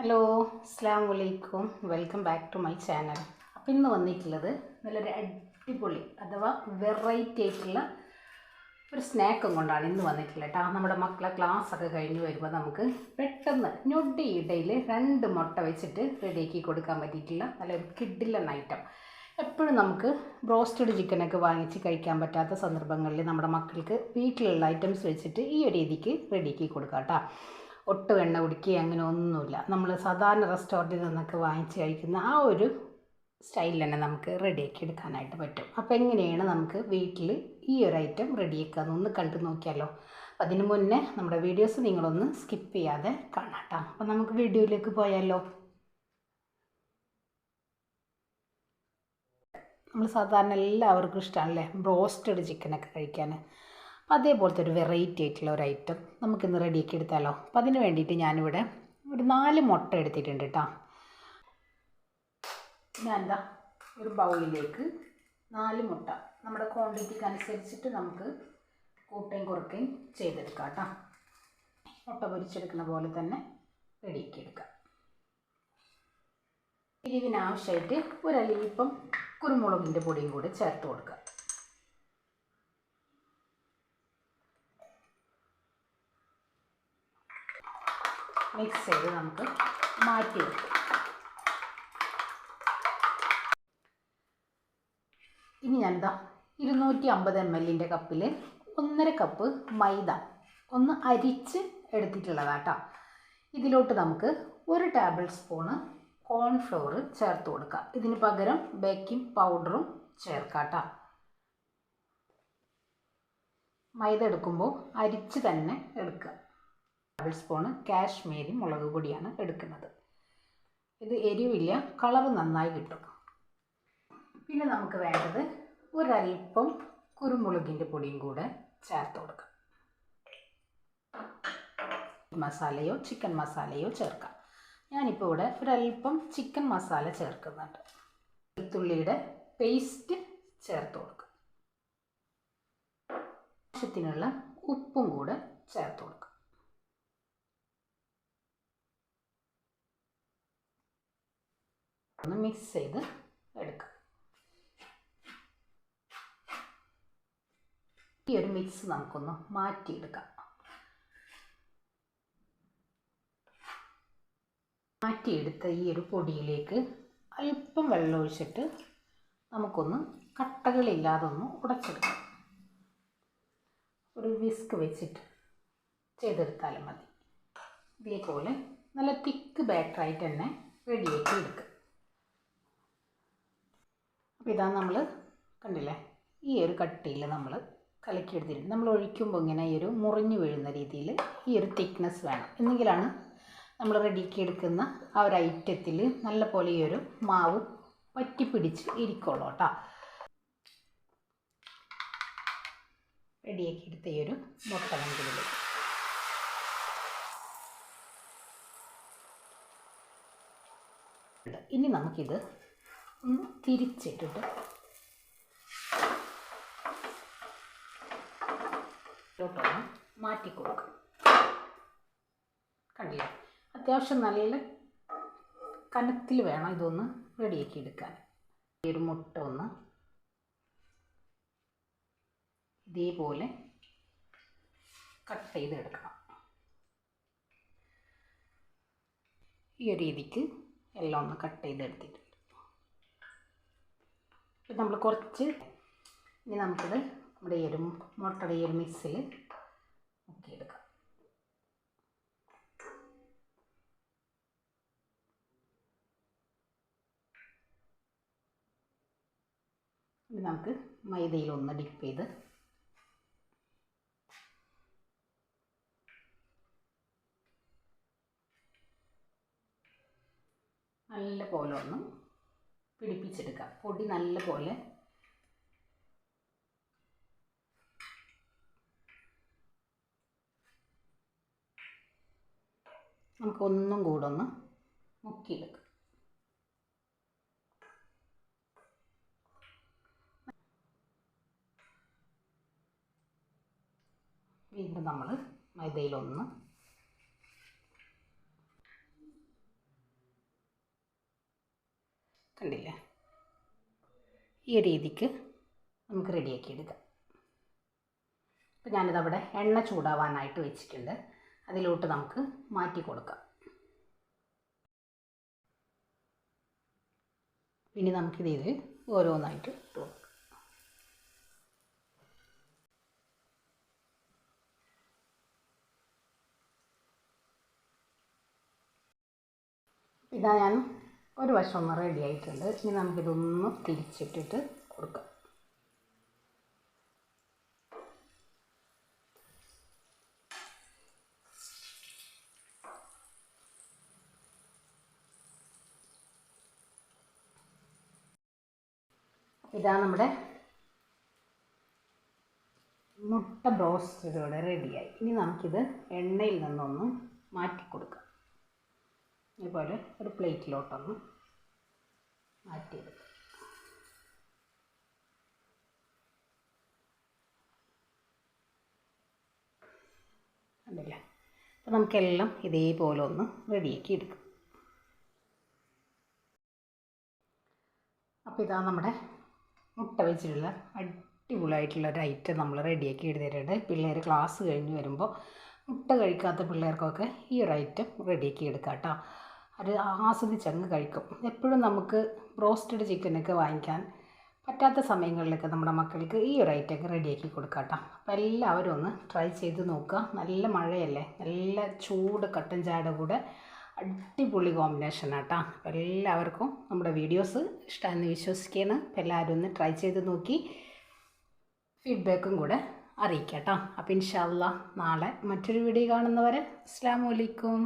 Hello അസ്സാം വലൈക്കും welcome back to my channel. അപ്പോൾ ഇന്ന് വന്നിട്ടുള്ളത് നല്ലൊരു അടിപൊളി അഥവാ വെറൈറ്റി ആയിട്ടുള്ള ഒരു സ്നാക്കും കൊണ്ടാണ് ഇന്ന് വന്നിട്ടുള്ളത് കേട്ടോ. നമ്മുടെ മക്കളെ ക്ലാസ് ഒക്കെ കഴിഞ്ഞ് വരുമ്പോൾ നമുക്ക് പെട്ടെന്ന് ഞൊടി ഇടയിൽ രണ്ട് മുട്ട വെച്ചിട്ട് റെഡിയാക്കി കൊടുക്കാൻ പറ്റിയിട്ടുള്ള നല്ലൊരു കിഡിലൻ ഐറ്റം എപ്പോഴും നമുക്ക് ബ്രോസ്റ്റഡ് ചിക്കനൊക്കെ വാങ്ങിച്ച് കഴിക്കാൻ പറ്റാത്ത സന്ദർഭങ്ങളിൽ നമ്മുടെ മക്കൾക്ക് വീട്ടിലുള്ള ഐറ്റംസ് വെച്ചിട്ട് ഈ ഒരു രീതിക്ക് റെഡിയാക്കി കൊടുക്കാം കേട്ടോ. ഒട്ടും എണ്ണ കുടിക്കുക അങ്ങനെ ഒന്നുമില്ല. നമ്മൾ സാധാരണ റെസ്റ്റോറന്റിൽ നിന്നൊക്കെ വാങ്ങിച്ച് കഴിക്കുന്ന ആ ഒരു സ്റ്റൈലിൽ തന്നെ നമുക്ക് റെഡിയാക്കി എടുക്കാനായിട്ട് പറ്റും. അപ്പോൾ എങ്ങനെയാണ് നമുക്ക് വീട്ടിൽ ഈ ഒരു ഐറ്റം റെഡിയാക്കുക ഒന്ന് കണ്ടു നോക്കിയാലോ? അതിന് മുന്നേ നമ്മുടെ വീഡിയോസ് നിങ്ങളൊന്ന് സ്കിപ്പ് ചെയ്യാതെ കാണാട്ടോ അപ്പം നമുക്ക് വീഡിയോയിലേക്ക് പോയാലോ? നമ്മൾ സാധാരണ എല്ലാവർക്കും ഇഷ്ടമാണല്ലേ ബ്രോസ്റ്റഡ് ചിക്കനൊക്കെ കഴിക്കാൻ അതേപോലത്തെ ഒരു വെറൈറ്റി ആയിട്ടുള്ള ഒരു ഐറ്റം നമുക്കിന്ന് റെഡിയാക്കി എടുത്താലോ? അപ്പം അതിന് വേണ്ടിയിട്ട് ഞാനിവിടെ ഒരു നാല് മുട്ട എടുത്തിട്ടുണ്ട് കേട്ടോ ഞാൻ എന്താ ഒരു ബൗളിലേക്ക് നാല് മുട്ട നമ്മുടെ ക്വാണ്ടിറ്റിക്ക് അനുസരിച്ചിട്ട് നമുക്ക് കൂട്ടുകയും കുറയ്ക്കുകയും ചെയ്തെടുക്കാം കേട്ടോ മുട്ട പൊരിച്ചെടുക്കുന്ന പോലെ തന്നെ റെഡിയാക്കി എടുക്കാം. എരിവിനാവശ്യമായിട്ട് ഒരലിയിപ്പം കുരുമുളകിന്റെ പൊടിയും കൂടി ചേർത്ത് കൊടുക്കുക മിക്സ് ചെയ്ത് നമുക്ക് മാറ്റി വെക്കാം ഇനി ഞാൻ എന്താ ഇരുന്നൂറ്റി അമ്പത് എം എല്ലിന്റെ കപ്പിൽ ഒന്നര കപ്പ് മൈദ ഒന്ന് അരിച്ച് എടുത്തിട്ടുള്ളതാട്ടോ. ഇതിലോട്ട് നമുക്ക് ഒരു ടേബിൾ സ്പൂണ് കോൺഫ്ലോർ ചേർത്ത് കൊടുക്കാം. ഇതിന് പകരം ബേക്കിംഗ് പൗഡറും ചേർക്കാം കേട്ടോ മൈദ എടുക്കുമ്പോൾ അരിച്ച് തന്നെ എടുക്കുക. ടേബിൾ സ്പൂണ് കാശ്മീരി മുളക് പൊടിയാണ് എടുക്കുന്നത്. ഇത് എരിവില്ല കളർ നന്നായി കിട്ടും. പിന്നെ നമുക്ക് വേണ്ടത് ഒരൽപ്പം കുരുമുളകിന്റെ പൊടിയും കൂടെ ചേർത്ത് കൊടുക്കാം. മസാലയോ ചിക്കൻ മസാലയോ ചേർക്കാം. ഞാനിപ്പോൾ ഇവിടെ ഒരല്പം ചിക്കൻ മസാല ചേർക്കുന്നുണ്ട്. വെളുത്തുള്ളിയുടെ പേസ്റ്റ് ചേർത്ത് കൊടുക്കുക ആവശ്യത്തിനുള്ള ഉപ്പും കൂടെ ചേർത്ത് കൊടുക്കുക ഒന്ന് മിക്സ് ചെയ്ത് എടുക്കാം. ഈ ഒരു മിക്സ് നമുക്കൊന്ന് മാറ്റിയെടുക്കാം. മാറ്റിയെടുത്ത ഈ ഒരു പൊടിയിലേക്ക് അല്പം വെള്ളം ഒഴിച്ചിട്ട് നമുക്കൊന്ന് കട്ടകളില്ലാതെ ഒന്ന് ഉടച്ചെടുക്കാം. ഒരു വിസ്ക് വെച്ചിട്ട് ചെയ്തെടുത്താലും മതി. ഇതേപോലെ നല്ല തിക്ക് ബാറ്ററായിട്ട് തന്നെ റെഡിയാക്കി എടുക്കുക അപ്പോൾ ഇതാ നമ്മൾ കണ്ടില്ലേ? ഈ ഒരു കട്ടിയിൽ നമ്മൾ കലക്കിയെടുത്തിട്ടുണ്ട് നമ്മൾ ഒഴിക്കുമ്പോൾ ഇങ്ങനെ ഈ ഒരു മുറിഞ്ഞു വീഴുന്ന രീതിയിൽ ഈ ഒരു തിക്നെസ് വേണം. എന്നെങ്കിലാണ് നമ്മൾ റെഡിയാക്കി എടുക്കുന്ന ആ ഒരു ഐറ്റത്തിൽ നല്ല പോലെ ഈ ഒരു മാവ് പറ്റി പിടിച്ച് ഇരിക്കുള്ളൂ കേട്ടോ. റെഡിയാക്കി എടുത്ത ഈ ഒരു മുട്ട നമുക്കിതിലേക്ക് ഇനി നമുക്കിത് ഒന്ന് തിരിച്ചിട്ടിട്ട്. ോട്ടൊന്ന് മാറ്റി കണ്ടില്ലേ? അത്യാവശ്യം നല്ല കനത്തിൽ വേണം ഇതൊന്ന് റെഡിയാക്കി എടുക്കാൻ. ഈ ഒരു മുട്ട ഒന്ന് ഇതേപോലെ കട്ട് ചെയ്തെടുക്കണം. ഈ ഒരു രീതിക്ക് എല്ലാം ഒന്ന് കട്ട് ചെയ്തെടുത്തിട്ടുണ്ട് ഇപ്പം നമ്മൾ കുറച്ച് ഇനി നമുക്കിത് നമ്മുടെ ഈ ഒരു മുട്ടയുടെ ഈ ഒരു മിക്സിൽ ഇനി നമുക്ക് മൈദയിൽ ഒന്ന് ഡിപ്പ് ചെയ്ത് നല്ല പോലെ ഒന്ന് പിടിപ്പിച്ചെടുക്കാം. പൊടി നല്ലപോലെ നമുക്കൊന്നും കൂടെ ഒന്ന് മുക്കിയെടുക്കാം. വീണ്ടും നമ്മൾ മൈദയിലൊന്ന് കണ്ടില്ലേ? ഈ രീതിക്ക് നമുക്ക് റെഡിയാക്കി എടുക്കാം. അപ്പോൾ ഞാനിതവിടെ എണ്ണ ചൂടാവാനായിട്ട് വെച്ചിട്ടുണ്ട്. അതിലോട്ട് നമുക്ക് മാറ്റി കൊടുക്കാം. ഇനി നമുക്കിത് ഓരോന്നായിട്ട് ഇട്ട് കൊടുക്കാം. ഇതാ ഞാൻ ഒരു വശം ഒന്ന് റെഡി ആയിട്ടുണ്ട്. ഇനി നമുക്കിതൊന്ന് തിരിച്ചിട്ടിട്ട് കൊടുക്കാം. ഇതാ നമ്മുടെ മുട്ട ബ്രോസ്റ്റഡ് റെഡിയായി ഇനി നമുക്കിത് എണ്ണയിൽ നിന്നൊന്ന് മാറ്റി കൊടുക്കാം ഇതുപോലെ ഒരു പ്ലേറ്റിലോട്ടൊന്ന് മാറ്റിയെടുക്കാം. കണ്ടില്ലേ? അപ്പോൾ നമുക്കെല്ലാം ഇതേപോലെ ഒന്ന് റെഡിയാക്കി എടുക്കാം. അപ്പോൾ ഇതാ നമ്മുടെ മുട്ട വെച്ചിട്ടുള്ള അടിപൊളിയായിട്ടുള്ള ഒരു ഐറ്റം നമ്മൾ റെഡിയാക്കി എടുത്തിട്ടുണ്ട്. പിള്ളേർ ക്ലാസ് കഴിഞ്ഞ് വരുമ്പോൾ മുട്ട കഴിക്കാത്ത പിള്ളേർക്കൊക്കെ ഈ ഒരു ഐറ്റം റെഡിയാക്കി എടുക്കാം കേട്ടോ. അത് ആസ്വദിച്ചങ്ങ് കഴിക്കും. എപ്പോഴും നമുക്ക് ബ്രോസ്റ്റഡ് ചിക്കനൊക്കെ വാങ്ങിക്കാൻ പറ്റാത്ത സമയങ്ങളിലൊക്കെ നമ്മുടെ മക്കൾക്ക് ഈ ഒരു ഐറ്റം റെഡിയാക്കി കൊടുക്കാം കേട്ടോ. അപ്പോൾ എല്ലാവരും ഒന്ന് ട്രൈ ചെയ്ത് നോക്കുക. നല്ല മഴയല്ലേ? നല്ല ചൂട് കട്ടൻ ചായയുടെ കൂടെ അടിപൊളി കോമ്പിനേഷൻ ആട്ടോ അപ്പോൾ എല്ലാവർക്കും നമ്മുടെ വീഡിയോസ് ഇഷ്ടമാണെന്ന് വിശ്വസിക്കുകയാണ്. അപ്പോൾ എല്ലാവരും ഒന്ന് ട്രൈ ചെയ്ത് നോക്കി. ഫീഡ്ബാക്കും കൂടെ അറിയിക്കാം കേട്ടോ. അപ്പോൾ ഇൻഷാല്ല നാളെ മറ്റൊരു വീഡിയോ കാണുന്നവരെ അസ്സാം വലൈക്കും